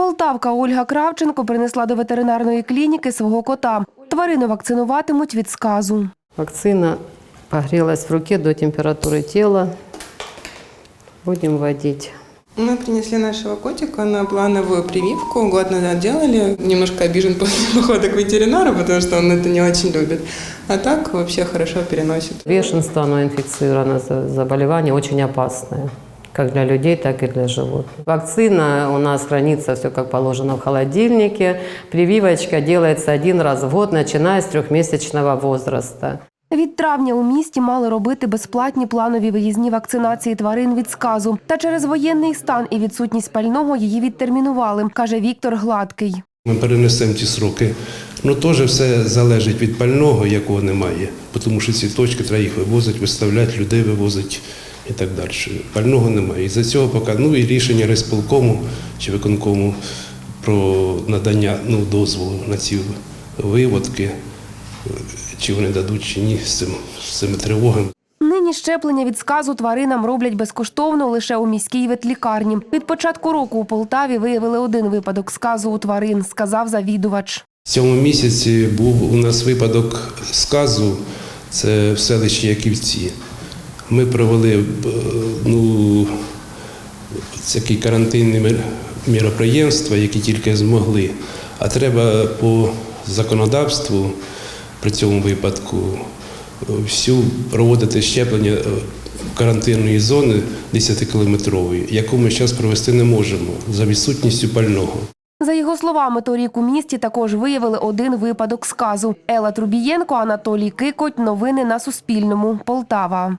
Полтавка Ольга Кравченко принесла до ветеринарної клініки свого кота. Тварину вакцинуватимуть від сказу. Вакцина погрелась в руке до температуры тела. Будем вводить. Мы принесли нашего котика на плановую прививку. Год назад делали. Немножко обижен после похода к ветеринару, потому что он это не очень любит. А так вообще хорошо переносит. Бешенство, оно инфицированное за- заболевание, очень опасное. Как для людей, так и для животных. Вакцина у нас хранится все как положено в холодильнике. Прививочка делается один раз в год, начиная с трехмесячного возраста. Від травня у місті мали робити безплатні планові виїзні вакцинації тварин від сказу. Та через воєнний стан і відсутність пального її відтермінували, каже Віктор Гладкий. Ми перенесемо ті сроки. Ну теж все залежить від пального, якого немає. Тому що ці точки треба їх вивозити, виставляти, людей вивозити і так далі. Пального немає. І за цього поки ну і рішення райсполкому чи виконкому про надання ну, дозволу на ці виводки, чи вони дадуть, чи ні, з, цим, з цими тривогами. Нині щеплення від сказу тваринам роблять безкоштовно лише у міській ветлікарні. Від початку року у Полтаві виявили один випадок сказу у тварин, сказав завідувач. В цьому місяці був у нас випадок сказу, це в селищі Яківці. Ми провели е, ну, такі карантинні міроприємства, які тільки змогли. А треба по законодавству при цьому випадку е, всю проводити щеплення е, карантинної зони 10-кілометрової, яку ми зараз провести не можемо за відсутністю пального. За його словами, торік у місті також виявили один випадок сказу. Ела Трубієнко, Анатолій Кикоть. Новини на Суспільному. Полтава.